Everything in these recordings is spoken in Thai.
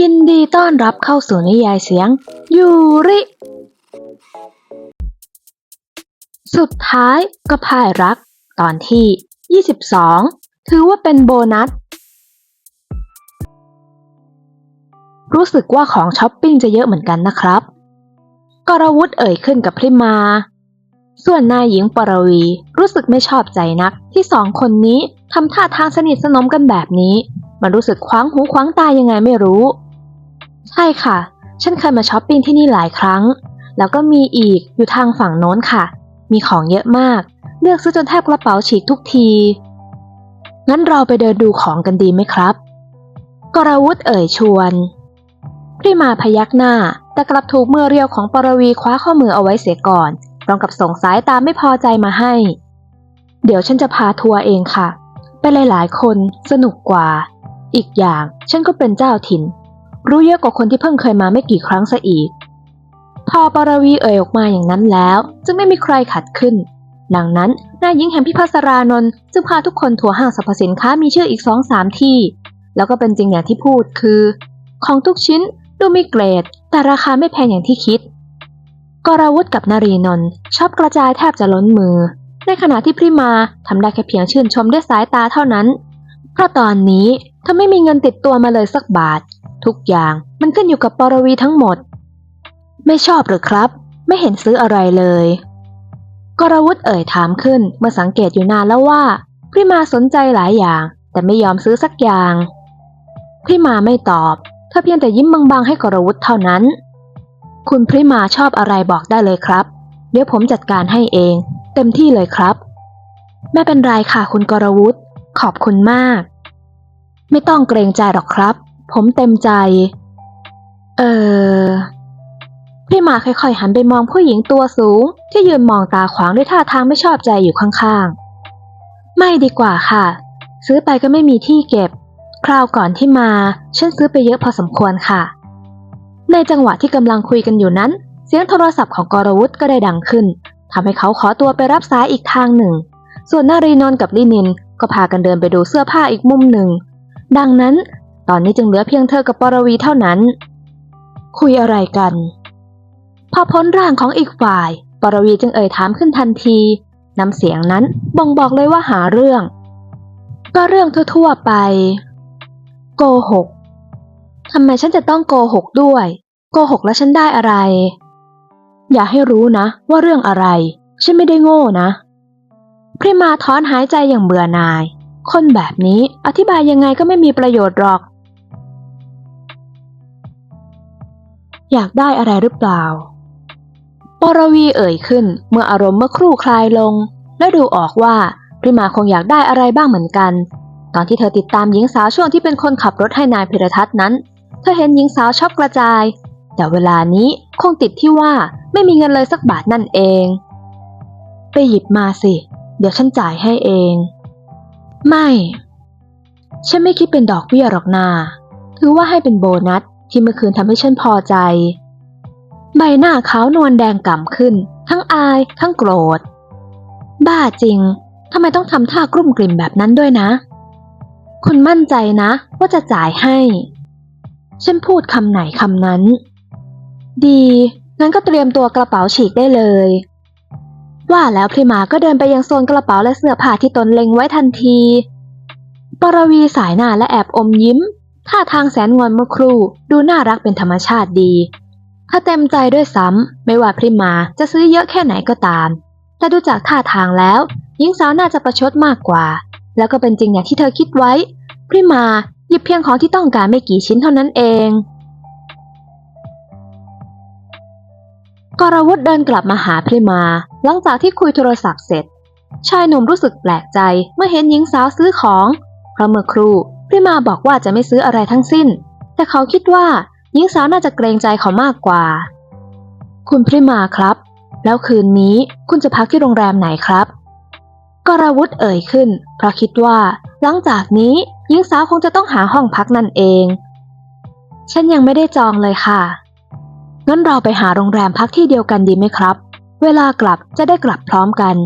ยินดีต้อนรับเข้าสู่นิยายเสียง ยูริ สุดท้ายก็พ่ายรัก ตอนที่ 22 ถือว่าเป็นโบนัส รู้สึกว่าของช้อปปิ้งจะเยอะเหมือนกันนะครับ กรวุฒเอ่ยขึ้นกับพริมา ส่วนนายหญิงปรวีรู้สึกไม่ชอบใจนักที่สองคนนี้ทำท่าทางสนิทสนมกันแบบนี้มันรู้สึกคว้างหูคว้างตายังไงไม่รู้ ใช่ค่ะ ฉันเคยมาช้อปปิ้งที่นี่หลายครั้ง แล้วก็มีอีกอยู่ทางฝั่งโน้นค่ะ มีของเยอะมาก เลือกซื้อจนแทบกระเป๋าฉีกทุกที งั้นเราไปเดินดูของกันดีไหมครับ กรวุฒเอ่ยชวนพริมาพยักหน้า แต่กลับถูกมือเรียวของปรวีคว้าข้อมือเอาไว้เสียก่อนพร้อมกับส่งสายตามไม่พอใจมาให้ เดี๋ยวฉันจะพาทัวร์เองค่ะ ไปหลายๆ คนสนุกกว่า อีกอย่างฉันก็เป็นเจ้าถิ่น รู้เยอะกว่าคนที่เพิ่งเคยมาไม่กี่ครั้งซะอีก พอปรวีเอ่ยออกมาอย่างนั้นแล้ว จึงไม่มีใครขัดขึ้น ดังนั้นนายหญิงแห่งพิพัสรานนท์จึงพาทุกคนทัวร์ห้างสรรพสินค้ามีชื่ออีกสองสามที่ แล้วก็เป็นจริงอย่างที่พูดคือ ของทุกชิ้นดูมีเกรด แต่ราคาไม่แพงอย่างที่คิด กรวุฒกับนารีนนท์ชอบกระจายแทบจะล้นมือ ในขณะที่พริมาทำได้แค่เพียงชื่นชมด้วยสายตาเท่านั้น เพราะตอนนี้เธอไม่มีเงินติดตัวมาเลยสักบาท ทุกอย่างมันขึ้นอยู่กับปรวีทั้งหมด ไม่ชอบหรือครับ ไม่เห็นซื้ออะไรเลย กรวุฒเอ่ยถามขึ้นเมื่อสังเกตอยู่นานแล้วว่าพริมาสนใจหลายอย่าง แต่ไม่ยอมซื้อสักอย่างพริมาไม่ตอบเธอเพียงแต่ยิ้มบางๆให้กรวุฒเท่านั้น คุณพริมาชอบอะไรบอกได้เลยครับ เดี๋ยวผมจัดการให้เอง เต็มที่เลยครับ ไม่เป็นไรค่ะคุณกรวุฒขอบคุณมาก ไม่ต้องเกรงใจหรอกครับ ผมเต็มใจ เออพี่หมาค่อยๆหันไปมองผู้หญิงตัวสูง ที่ยืนมองตาขวางด้วยท่าทางไม่ชอบใจอยู่ข้างๆ ไม่ดีกว่าค่ะ ซื้อไปก็ไม่มีที่เก็บ คราวก่อนที่มา ฉันซื้อไปเยอะพอสมควรค่ะ ในจังหวะที่กำลังคุยกันอยู่นั้น เสียงโทรศัพท์ของกรวุฒก็ได้ดังขึ้นทำให้เขาขอตัวไปรับสายอีกทางหนึ่ง ส่วนนารีนนกับลินินก็พากันเดินไปดูเสื้อผ้าอีกมุมหนึ่ง ดังนั้น ตอนนี้จึงเหลือเพียงเธอกับปรวีเท่านั้น คุยอะไรกัน พอพ้นร่างของอีกฝ่าย ปรวีจึงเอ่ยถามขึ้นทันทีน้ำเสียงนั้นบ่งบอกเลยว่าหาเรื่อง ก็เรื่องทั่วๆไป โกหกทำไมฉันจะต้องโกหกด้วย โกหกแล้วฉันได้อะไร อย่าให้รู้นะ ว่าเรื่องอะไร ฉันไม่ได้โง่นะพริมาถอนหายใจอย่างเบื่อหน่าย คนแบบนี้อธิบายยังไงก็ไม่มีประโยชน์หรอก อยากได้อะไรหรือเปล่า ปรวีเอ่ยขึ้นเมื่ออารมณ์เมื่อครู่คลายลง และดูออกว่าพริมาคงอยากได้อะไรบ้างเหมือนกัน ตอนที่เธอติดตามหญิงสาวช่วงที่เป็นคนขับรถให้นายพิรทัศน์นั้น เธอเห็นหญิงสาวชอบกระจาย แต่เวลานี้คงติดที่ว่าไม่มีเงินเลยสักบาทนั่นเอง ไปหยิบมาสิ เดี๋ยวฉันจ่ายให้เอง ไม่ ฉันไม่คิดเป็นดอกเบี้ยหรอกนาถือว่าให้เป็นโบนัส ที่เมื่อคืนทำให้ฉันพอใจ ใบหน้าขาวนวลแดงก่ำขึ้น ทั้งอาย ทั้งโกรธ บ้าจริงทำไมต้องทำท่ากรุ่มกลิ่มแบบนั้นด้วยนะ คุณมั่นใจนะว่าจะจ่ายให้ ฉันพูดคำไหนคำนั้น ดี งั้นก็เตรียมตัวกระเป๋าฉีกได้เลย ว่าแล้วพริมาก็เดินไปยังโซนกระเป๋าและเสื้อผ้าที่ตนเล็งไว้ทันที ปรวีสายหน้าและแอบอมยิ้ม ท่าทางแสนงอนเมื่อครู่ดูน่ารักเป็นธรรมชาติดีถ้าเต็มใจด้วยซ้ำไม่ว่าพริมาจะซื้อเยอะแค่ไหนก็ตาม แต่ดูจากท่าทางแล้วหญิงสาวน่าจะประชดมากกว่า แล้วก็เป็นจริงอย่างที่เธอคิดไว้ พริมาหยิบเพียงของที่ต้องการไม่กี่ชิ้นเท่านั้นเองกรวุฒเดินกลับมาหาพริมา หลังจากที่คุยโทรศัพท์เสร็จ ชายหนุ่มรู้สึกแปลกใจเมื่อเห็นหญิงสาวซื้อของเพราะเมื่อครู่ ริมาบอกว่าจะไม่ซื้ออะไรทั้งสิ้น แต่เขาคิดว่าหญิงสาวน่าจะเกรงใจเขามากกว่า คุณพริมาครับ แล้วคืนนี้คุณจะพักที่โรงแรมไหนครับกรวุฒเอ่ยขึ้น เพราะคิดว่า หลังจากนี้หญิงสาวคงจะต้องหาห้องพักนั่นเอง ฉันยังไม่ได้จองเลยค่ะ งั้นเราไปหาโรงแรมพักที่เดียวกันดีไหมครับ เวลากลับจะได้กลับพร้อมกัน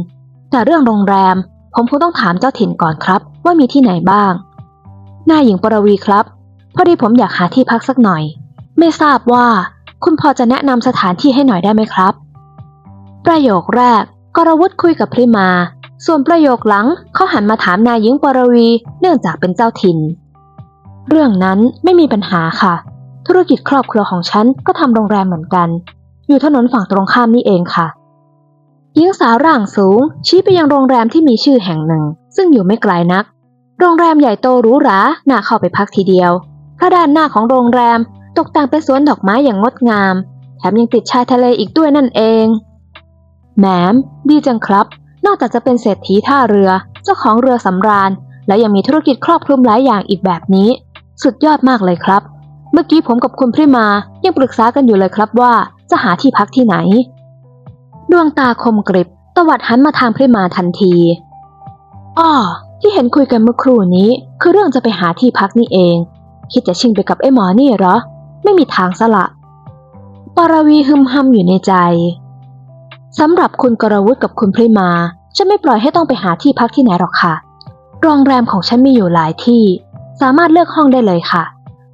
แต่เรื่องโรงแรม ผมคงต้องถามเจ้าถิ่นก่อนครับ ว่ามีที่ไหนบ้าง นายหญิงปรวีครับ พอดีผมอยากหาที่พักสักหน่อย ไม่ทราบว่าคุณพอจะแนะนำสถานที่ให้หน่อยได้ไหมครับ ประโยคแรกกรวุฒิคุยกับพริมา ส่วนประโยคหลังเขาหันมาถามนายหญิงปรวี เนื่องจากเป็นเจ้าถิ่น เรื่องนั้นไม่มีปัญหาค่ะ ธุรกิจครอบครัวของฉันก็ทำโรงแรมเหมือนกัน อยู่ถนนฝั่งตรงข้ามนี่เองค่ะหญิงสาวร่างสูงชี้ไปยังโรงแรมที่มีชื่อแห่งหนึ่ง ซึ่งอยู่ไม่ไกลนัก โรงแรมใหญ่โตหรูหราน่าเข้าไปพักทีเดียวเพราะด้านหน้าของโรงแรมตกแต่งเป็นสวนดอกไม้อย่างงดงาม แถมยังติดชายทะเลอีกด้วยนั่นเองแหมดีจังครับ นอกจากจะเป็นเศรษฐีท่าเรือ เจ้าของเรือสำราญ และยังมีธุรกิจครอบคลุมหลายอย่างอีกแบบนี้ สุดยอดมากเลยครับ เมื่อกี้ผมกับคุณพริมายังปรึกษากันอยู่เลยครับว่าจะหาที่พักที่ไหน ดวงตาคมกริบตวัดหันมาทางพริมาทันทีอ้อ ที่เห็นคุยกันเมื่อครู่นี้ คือเรื่องจะไปหาที่พักนี่เอง คิดจะชิงไปกับไอ้หมอนี่เหรอ ไม่มีทางสละปารวีฮึมฮัมอยู่ในใจสำหรับคุณกรวุฒิกับคุณพริมา ฉันไม่ปล่อยให้ต้องไปหาที่พักที่ไหนหรอกค่ะ โรงแรมของฉันมีอยู่หลายที่ สามารถเลือกห้องได้เลยค่ะ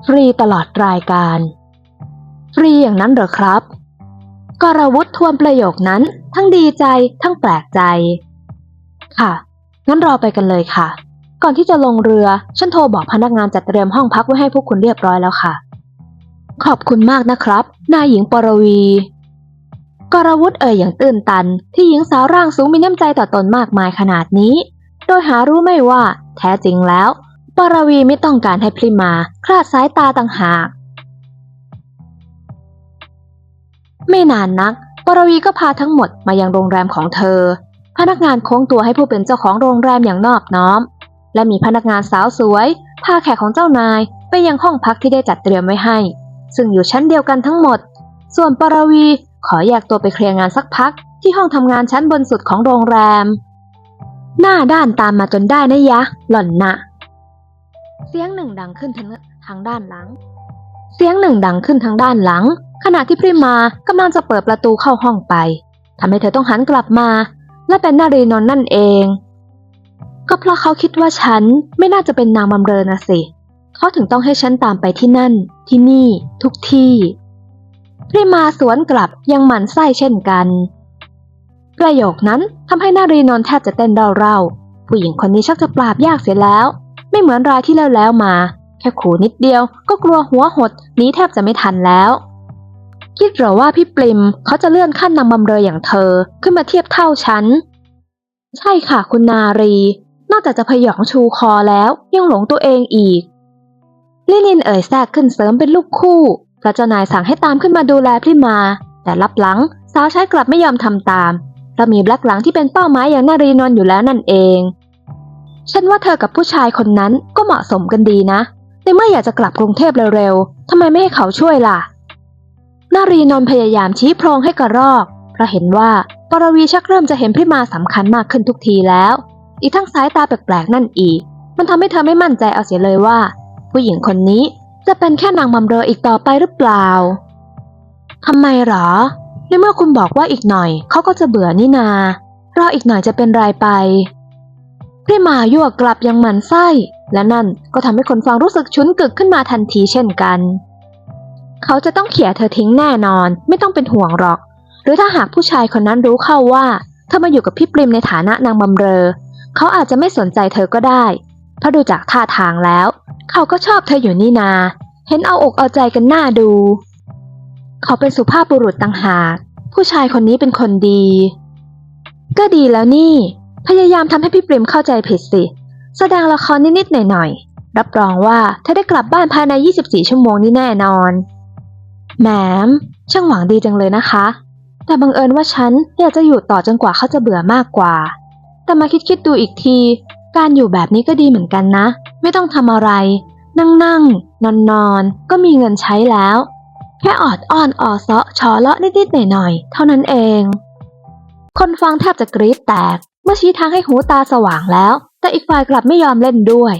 ฟรีตลอดรายการ ฟรีอย่างนั้นเหรอครับ กรวุฒิทวนประโยคนั้น ทั้งดีใจทั้งแปลกใจ ค่ะ งั้นรอไปกันเลยค่ะ ก่อนที่จะลงเรือ ฉันโทรบอกพนักงานจัดเตรียมห้องพักไว้ให้พวกคุณเรียบร้อยแล้วค่ะ ขอบคุณมากนะครับ นายหญิงปรวี กรวุฒิเอ่ยอย่างตื่นตัน ที่หญิงสาวร่างสูงมีน้ำใจต่อตนมากมายขนาดนี้ โดยหารู้ไม่ว่า แท้จริงแล้ว ปรวีไม่ต้องการให้พริมาคลาดสายตาต่างหากไม่นานนัก ปรวีก็พาทั้งหมดมายังโรงแรมของเธอ พนักงานโค้งตัวให้ผู้เป็นเจ้าของโรงแรมอย่างนอบน้อม และมีพนักงานสาวสวยพาแขกของเจ้านายไปยังห้องพักที่ได้จัดเตรียมไว้ให้ ซึ่งอยู่ชั้นเดียวกันทั้งหมด ส่วนปรวีขอแยกตัวไปเคลียร์งานสักพัก ที่ห้องทำงานชั้นบนสุดของโรงแรม หน้าด้านตามมาจนได้นะยะ หล่อนนะเสียงหนึ่งดังขึ้นทางทางด้านหลัง เสียงหนึ่งดังขึ้นทางด้านหลัง ขณะที่พริมากำลังจะเปิดประตูเข้าห้องไปทำให้เธอต้องหันกลับมา และเป็นนารีนนท์นั่นเอง ก็เพราะเขาคิดว่าฉันไม่น่าจะเป็นนางบำเรอนะสิ เขาถึงต้องให้ฉันตามไปที่นั่น ที่นี่ ทุกที่พริมาสวนกลับยังหมั่นไส้เช่นกัน ประโยคนั้นทำให้นารีนนท์แทบจะเต้นเร่าๆผู้หญิงคนนี้ชักจะปราบยากเสียแล้ว ไม่เหมือนรายที่แล้วแล้วมา แค่ขู่นิดเดียวก็กลัวหัวหดหนีแทบจะไม่ทันแล้ว คิดหรอว่าพี่ปริมเขาจะเลื่อนขั้นนางบำเรออย่างเธอขึ้นมาเทียบเท่าฉัน ใช่ค่ะคุณนารี นอกจากจะพยองชูคอแล้วยังหลงตัวเองอีก ลินินเอ่ยแทรกขึ้นเสริมเป็นลูกคู่พระเจ้านายสั่งให้ตามขึ้นมาดูแลพริมา แต่รับหลังสาวใช้กลับไม่ยอมทำตามเพราะมีแบล็กหลังที่เป็นเป้าหมายอย่างนารีนนอยู่แล้วนั่นเอง ฉันว่าเธอกับผู้ชายคนนั้นก็เหมาะสมกันดีนะในเมื่ออยากจะกลับกรุงเทพเร็วๆทำไมไม่ให้เขาช่วยล่ะ นารีนน์พยายามชี้โพรงให้กระรอก เพราะเห็นว่าปรวีชักเริ่มจะเห็นพริมาสำคัญมากขึ้นทุกทีแล้ว อีกทั้งสายตาแปลกๆนั่นอีก มันทำให้เธอไม่มั่นใจเอาเสียเลยว่า ผู้หญิงคนนี้จะเป็นแค่นางบำเรออีกต่อไปหรือเปล่าทำไมหรอ ในเมื่อคุณบอกว่าอีกหน่อยเขาก็จะเบื่อนี่นา รออีกหน่อยจะเป็นไรไปพริมายั่วกลับยังหมันไส้ และนั่นก็ทำให้คนฟังรู้สึกชุนกึกขึ้นมาทันทีเช่นกัน เขาจะต้องเขี่ยเธอทิ้งแน่นอน ไม่ต้องเป็นห่วงหรอก หรือถ้าหากผู้ชายคนนั้นรู้เข้าว่า เธอมาอยู่กับพี่ปริมในฐานะนางบำเรอ เขาอาจจะไม่สนใจเธอก็ได้ เพราะดูจากท่าทางแล้ว เขาก็ชอบเธออยู่นี่นา เห็นเอาอกเอาใจกันหน้าดู เขาเป็นสุภาพบุรุษต่างหาก ผู้ชายคนนี้เป็นคนดี ก็ดีแล้วนี่ พยายามทำให้พี่ปริมเข้าใจผิดสิ แสดงละครนิดๆหน่อยๆ รับรองว่าเธอได้กลับบ้านภายใน 24 ชั่วโมงนี้แน่นอน แหมช่างหวังดีจังเลยนะคะ แต่บังเอิญว่าฉันอยากจะอยู่ต่อจนกว่าเขาจะเบื่อมากกว่า แต่มาคิดคิดๆดูอีกที การอยู่แบบนี้ก็ดีเหมือนกันนะ ไม่ต้องทำอะไร นั่งนั่งนอนนอนก็มีเงินใช้แล้ว แค่ออดอ้อนออเซาะชอเลาะนิดๆหน่อยๆเท่านั้นเอง คนฟังแทบจะกรี๊ดแตก เมื่อชี้ทางให้หูตาสว่างแล้ว แต่อีกฝ่ายกลับไม่ยอมเล่นด้วย